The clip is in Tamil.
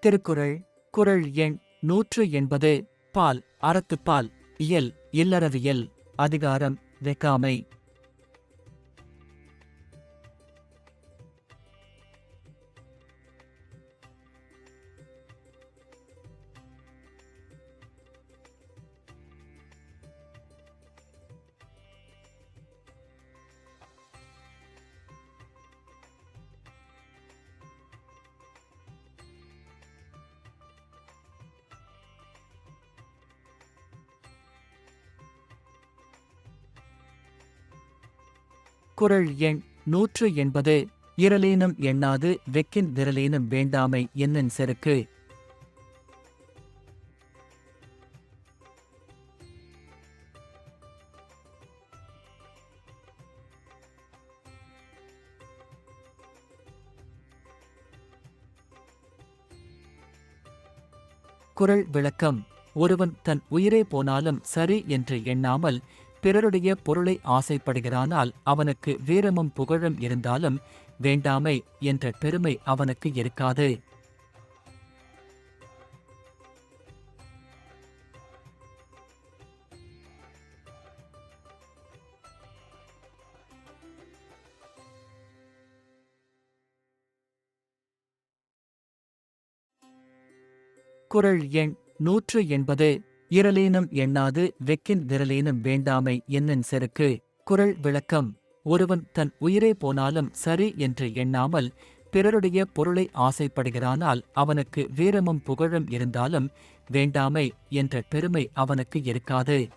திருக்குறள் குறள் எண் நூற்று எண்பது பால் அறத்துப்பால் இயல் இல்லறவியல் அதிகாரம் வெக்காமை. குரல் எண் நூற்று எண்பது இரலேனும் எண்ணாது வெக்கின் விரலேனும் வேண்டாமை என்னன் செருக்கு? குரல் விளக்கம் ஒருவன் தன் உயிரே போனாலும் சரி என்று எண்ணாமல் பிறருடைய பொருளை ஆசைப்படுகிறானால் அவனுக்கு வீரமும் புகழும் இருந்தாலும் வேண்டாமை என்ற பெருமை அவனுக்கு இருக்காது. குறள் எண் நூற்று எண்பது. இரலேனும் எண்ணாது வெக்கின் விரலேனும் வேண்டாமை என்னன் செருக்கு? குறள் விளக்கம். ஒருவன் தன் உயிரே போனாலும் சரி என்று எண்ணாமல் பிறருடைய பொருளை ஆசைப்படுகிறானால் அவனுக்கு வீரமும் புகழும் இருந்தாலும் வேண்டாமை என்ற பெருமை அவனுக்கு இருக்காது.